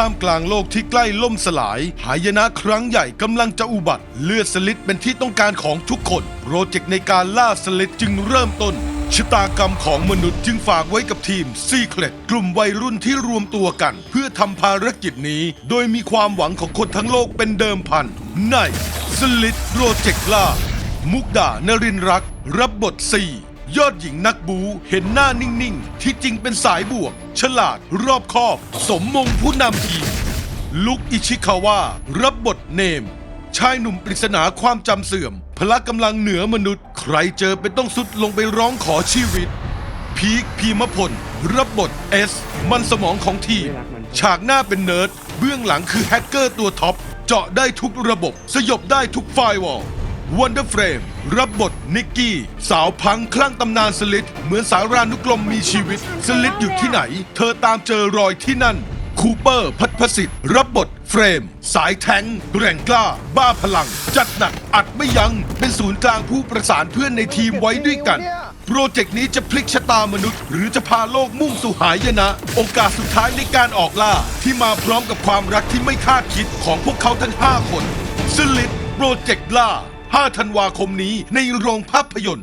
ท่ามกลางโลกที่ใกล้ล่มสลาย หายนะครั้งใหญ่กำลังจะอุบัติ เลือดสลิดเป็นที่ต้องการของทุกคน โปรเจกต์ในการล่าสลิดจึงเริ่มต้นชะตากรรมของมนุษย์จึงฝากไว้กับทีมซีเค e ตกลุ่มวัยรุ่นที่รวมตัวกัน เพื่อทำภารกิจนี้ โดยมีความหวังของคนทั้งโลกเป็นเดิมพัน ในสลิดโปรเจกต์ล่า มุกดานรินรัก รับบท4 ยอดหญิงนักบูเห็นหน้านิ่ง ๆ ที่จริงเป็นสายบวก ฉลาด รอบคอบ สมมงผู้นำทีม ลุกอิชิคาวะรับบทเนม ชายหนุ่มปริศนาความจำเสื่อม พละกำลังเหนือมนุษย์ ใครเจอเป็นต้องสุดลงไปร้องขอชีวิต พีคพีมพล รับบทเอส มันสมองของทีม ฉากหน้าเป็นเนิร์ด เบื้องหลังคือแฮกเกอร์ตัวท็อป เจาะได้ทุกระบบ สยบได้ทุกไฟวอล วันเดอร์เฟรม รับบทนิกกี้ สาวพังคลั่งตำนานสลิดเหมือนสารานุกรมมีชีวิต สลิดอยู่ที่ไหน เธอตามเจอรอยที่นั่น คูเปอร์พัทพสิทธิ์รับบทเฟรม สายแทงแรงกล้า บ้าพลัง จัดหนักอัดไม่ยัง้งเป็นศูนย์กลางผู้ประสานเพื่อนในทีมไว้ด้วยกัน โปรเจกต์นี้จะพลิกชะตามนุษย์ หรือจะพาโลกมุ่งสู่หายนะ โอกาสสุดท้ายในการออกล่า ที่มาพร้อมกับความรักที่ไม่คาดคิดของพวกเขาทั้ง 5 คนสลิดโปรเจกต์ล่า 5 ธันวาคมนี้ในโรงภาพยนตร์